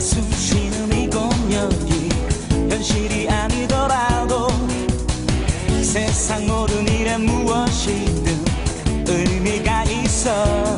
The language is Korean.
네가 숨쉬는 이 공연이 현실이 아니더라도 세상 모든 일에 무엇이든 의미가 있어.